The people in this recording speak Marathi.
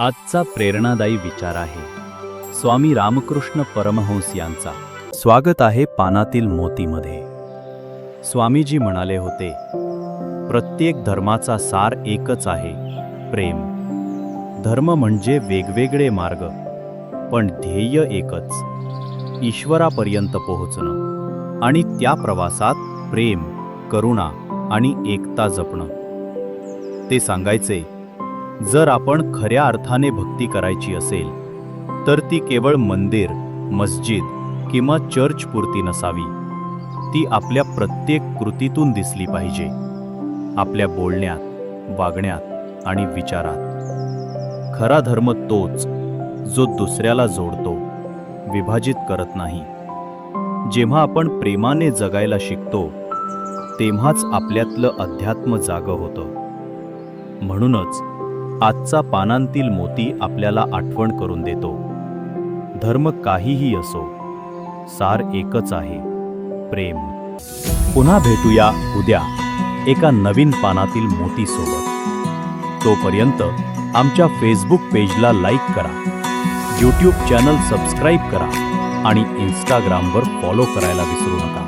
आजचा प्रेरणादायी विचार आहे. स्वामी रामकृष्ण परमहंस यांचा. स्वागत आहे पानातील मोतीमध्ये. स्वामीजी म्हणाले होते प्रत्येक धर्माचा सार एकच आहे प्रेम. धर्म म्हणजे वेगवेगळे मार्ग पण ध्येय एकच. ईश्वरापर्यंत पोहोचणं आणि त्या प्रवासात प्रेम करुणा आणि एकता जपणं. ते सांगायचे जर आपण खऱ्या अर्थाने भक्ती करायची असेल तर ती केवळ मंदिर मस्जिद किंवा चर्च पुरती नसावी. ती आपल्या प्रत्येक कृतीतून दिसली पाहिजे. आपल्या बोलण्यात वागण्यात आणि विचारात. खरा धर्म तोच जो दुसऱ्याला जोडतो विभाजित करत नाही. जेव्हा आपण प्रेमाने जगायला शिकतो तेव्हाच आपल्यातलं अध्यात्म जागं होतं. म्हणूनच आजचा पानांतील मोती आपल्याला आठवण करून देतो. धर्म काहीही असो सार एकच आहे प्रेम. पुन्हा भेटूया उद्या एका नवीन पानातील मोती सोबत. तोपर्यंत आमच्या फेसबुक पेजला लाईक करा. यूट्यूब चॅनल सबस्क्राईब करा आणि इंस्टाग्रामवर फॉलो करायला विसरू नका.